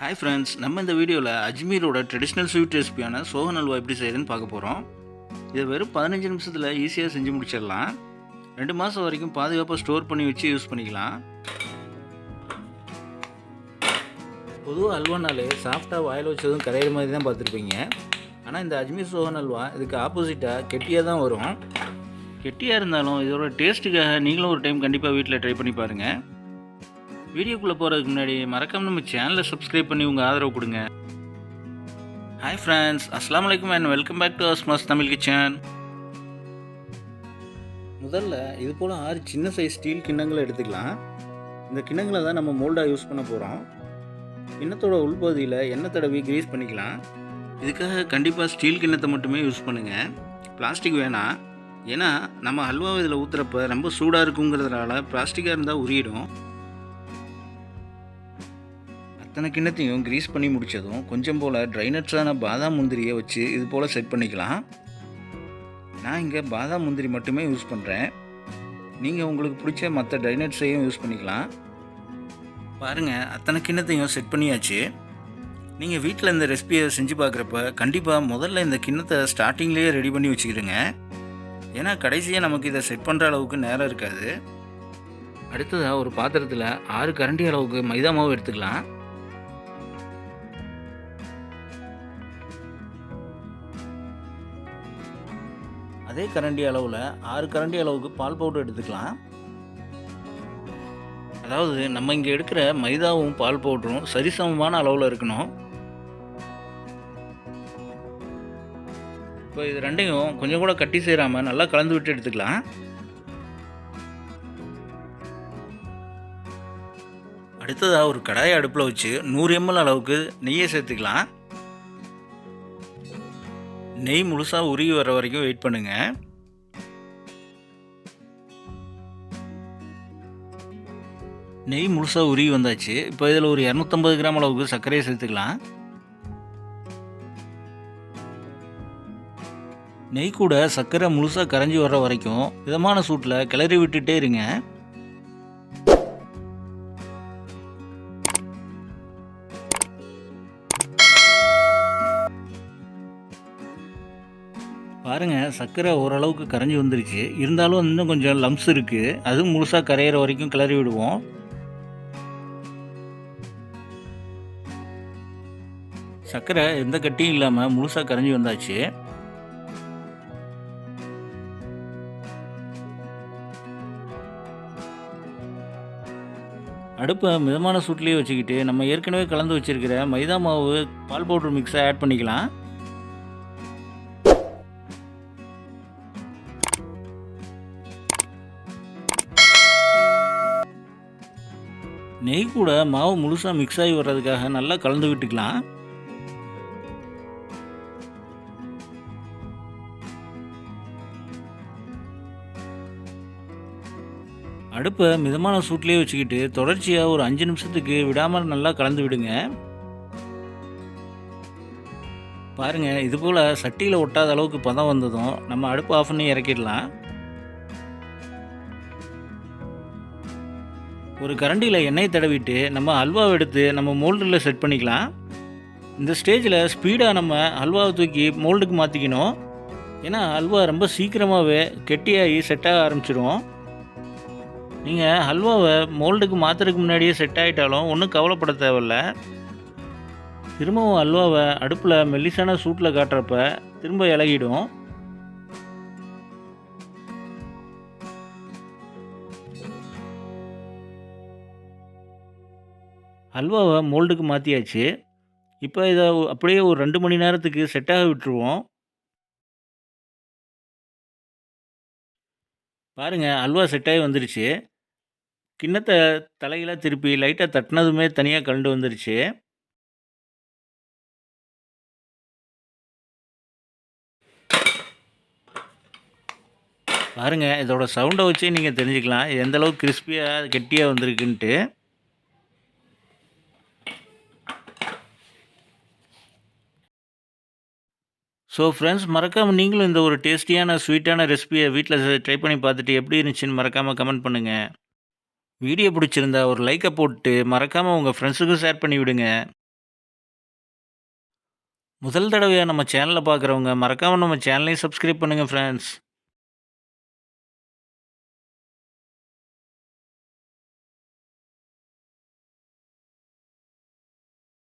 Hi friends நம்ம இந்த வீடியோவில் அஜ்மீரோட ட்ரெடிஷ்னல் ஸ்வீட் ரெசிபியான சோகன் அல்வா எப்படி செய்யுதுன்னு பார்க்க போகிறோம் இதை வெறும் பதினஞ்சு நிமிஷத்தில் ஈஸியாக செஞ்சு முடிச்சிடலாம். ரெண்டு மாதம் வரைக்கும் பாதுகாப்பாக ஸ்டோர் பண்ணி வச்சு யூஸ் பண்ணிக்கலாம். பொதுவாக அல்வானாலே சாஃப்டாக வாயில் வச்சதும் கரையிற மாதிரி தான் பார்த்துருப்பீங்க. ஆனால் இந்த அஜ்மீர் சோகன் அல்வா இதுக்கு ஆப்போசிட்டாக கெட்டியாக தான் வரும். கெட்டியாக இருந்தாலும் இதோட டேஸ்ட்டுக்காக நீங்களும் ஒரு டைம் கண்டிப்பாக வீட்டில் ட்ரை பண்ணி பாருங்கள் வீடியோக்குள்ளே போகிறதுக்கு முன்னாடி மறக்காம நம்ம சேனலை சப்ஸ்கிரைப் பண்ணி உங்கள் ஆதரவு கொடுங்க. ஹாய் ஃப்ரெண்ட்ஸ் அஸ்லாம் வலைக்கம் and welcome back to Asma's Tamil kitchen முதல்ல இது போல் ஆறு சின்ன சைஸ் ஸ்டீல் கிண்ணங்களை எடுத்துக்கலாம். இந்த கிண்ணங்களை தான் நம்ம மோல்டாக யூஸ் பண்ண போகிறோம் கிண்ணத்தோட உள்பகுதியில் எண்ணெய் தடவி கிரீஸ் பண்ணிக்கலாம். இதுக்காக கண்டிப்பாக ஸ்டீல் கிண்ணத்தை மட்டுமே யூஸ் பண்ணுங்கள் பிளாஸ்டிக் வேணாம் ஏன்னா நம்ம ஹல்வா இதில் ஊற்றுறப்ப ரொம்ப சூடாக இருக்குங்கிறதுனால பிளாஸ்டிக்காக இருந்தால் உரியிடும். அத்தனை கிண்ணத்தையும் கிரீஸ் பண்ணி முடித்ததும் கொஞ்சம் போல் ட்ரைனட்ஸான பாதாம் முந்திரியை வச்சு இது போல் செட் பண்ணிக்கலாம். நான் இங்கே பாதாம் முந்திரி மட்டுமே யூஸ் பண்ணுறேன் நீங்கள் உங்களுக்கு பிடிச்ச மற்ற ட்ரைனட்ஸையும் யூஸ் பண்ணிக்கலாம். பாருங்கள் அத்தனை கிண்ணத்தையும் செட் பண்ணியாச்சு. நீங்கள் வீட்டில் இந்த ரெசிபியை செஞ்சு பார்க்குறப்ப கண்டிப்பாக முதல்ல இந்த கிண்ணத்தை ஸ்டார்டிங்லேயே ரெடி பண்ணி வச்சுக்கிடுங்க. ஏன்னா கடைசியாக நமக்கு இதை செட் பண்ணுற அளவுக்கு நேரம் இருக்காது. அடுத்ததாக ஒரு பாத்திரத்தில் ஆறு கரண்டி அளவுக்கு மைதா மாவு எடுத்துக்கலாம். அதே கரண்டி அளவில் ஆறு கரண்டி அளவுக்கு பால் பவுடர் எடுத்துக்கலாம். அதாவது நம்ம இங்கே எடுக்கிற மைதாவும் பால் பவுடரும் சரிசமமான அளவில் இருக்கணும். இப்போ இது ரெண்டையும் கொஞ்சம் கூட கட்டி சேராமல் நல்லா கலந்து விட்டு எடுத்துக்கலாம். அடுத்ததாக ஒரு கடாயை அடுப்பில் வச்சு நூறு எம்எல் அளவுக்கு நெய்யை சேர்த்துக்கலாம். நெய் முழுசாக உருகி வர வரைக்கும் வெயிட் பண்ணுங்கள் நெய் முழுசாக உருகி வந்தாச்சு. இப்போ இதில் ஒரு இரநூத்தம்பது கிராம் அளவுக்கு சர்க்கரையை சேர்த்துக்கலாம். நெய் கூட சர்க்கரை முழுசாக கரைஞ்சி வர்ற வரைக்கும் விதமான சூட்டில் கிளறி விட்டுட்டே இருங்க. பாருங்கள் சர்க்கரை ஓரளவுக்கு கரைஞ்சி வந்துருச்சு. இருந்தாலும் இன்னும் கொஞ்சம் லம்ஸ் இருக்குது அதுவும் முழுசாக கரையிற வரைக்கும் கிளறி விடுவோம். சர்க்கரை எந்த கட்டியும் இல்லாமல் முழுசாக கரைஞ்சி வந்தாச்சு. அடுப்பை மிதமான சூட்லேயே வச்சுக்கிட்டு நம்ம ஏற்கனவே கலந்து வச்சுருக்கிற மைதா மாவு பால் பவுடர் மிக்ஸை ஆட் பண்ணிக்கலாம். நெய் கூட மாவு முழுசாக மிக்ஸ் ஆகி வர்றதுக்காக நல்லா கலந்து விட்டுக்கலாம். அடுப்பை மிதமான சூட்லேயே வச்சுக்கிட்டு தொடர்ச்சியாக ஒரு அஞ்சு நிமிஷத்துக்கு விடாமல் நல்லா கலந்து விடுங்க. பாருங்கள் இதுபோல் சட்டியில் ஒட்டாத அளவுக்கு பதம் வந்ததும் நம்ம அடுப்பு ஆஃப் பண்ணி இறக்கிடலாம். ஒரு கரண்டியில் எண்ணெய் தடவிட்டு நம்ம அல்வாவை எடுத்து நம்ம மோல்டில் செட் பண்ணிக்கலாம். இந்த ஸ்டேஜில் ஸ்பீடாக நம்ம அல்வாவை தூக்கி மோல்டுக்கு மாற்றிக்கணும் ஏன்னா அல்வா ரொம்ப சீக்கிரமாகவே கெட்டியாகி செட்டாக ஆரம்பிச்சிடும் நீங்கள் ஹல்வாவை மோல்டுக்கு மாற்றுறதுக்கு முன்னாடியே செட் ஆகிட்டாலும் ஒன்றும் கவலைப்பட தேவையில்ல. திரும்பவும் அல்வாவை அடுப்பில் மெல்லிசான சூட்டில் காட்டுறப்ப திரும்ப இலகிடும். அல்வாவை மோல்டுக்கு மாற்றியாச்சு இப்போ இதை அப்படியே ஒரு ரெண்டு மணி நேரத்துக்கு செட்டாக விட்டுருவோம். பாருங்கள் அல்வா செட்டாகி வந்துருச்சு. கிண்ணத்தை தலையில் திருப்பி லைட்டாக தட்டினதுமே தனியாக கலண்டு வந்துருச்சு. பாருங்கள் இதோட சவுண்டை வச்சே நீங்கள் தெரிஞ்சுக்கலாம். எந்தளவுக்கு கிறிஸ்பியாக கெட்டியாக வந்திருக்குன்ட்டு. ஸோ ஃப்ரெண்ட்ஸ் மறக்காமல் நீங்களும் இந்த ஒரு டேஸ்டியான ஸ்வீட்டான ரெசிபியை வீட்டில் ட்ரை பண்ணி பார்த்துட்டு எப்படி இருந்துச்சுன்னு மறக்காமல் கமெண்ட் பண்ணுங்கள் வீடியோ பிடிச்சிருந்தா ஒரு லைக்கை போட்டு மறக்காமல் உங்கள் ஃப்ரெண்ட்ஸுக்கும் ஷேர் பண்ணி விடுங்க. முதல் தடவையாக நம்ம சேனலை பார்க்குறவங்க மறக்காமல் நம்ம சேனலையும் சப்ஸ்கிரைப் பண்ணுங்கள் ஃப்ரெண்ட்ஸ்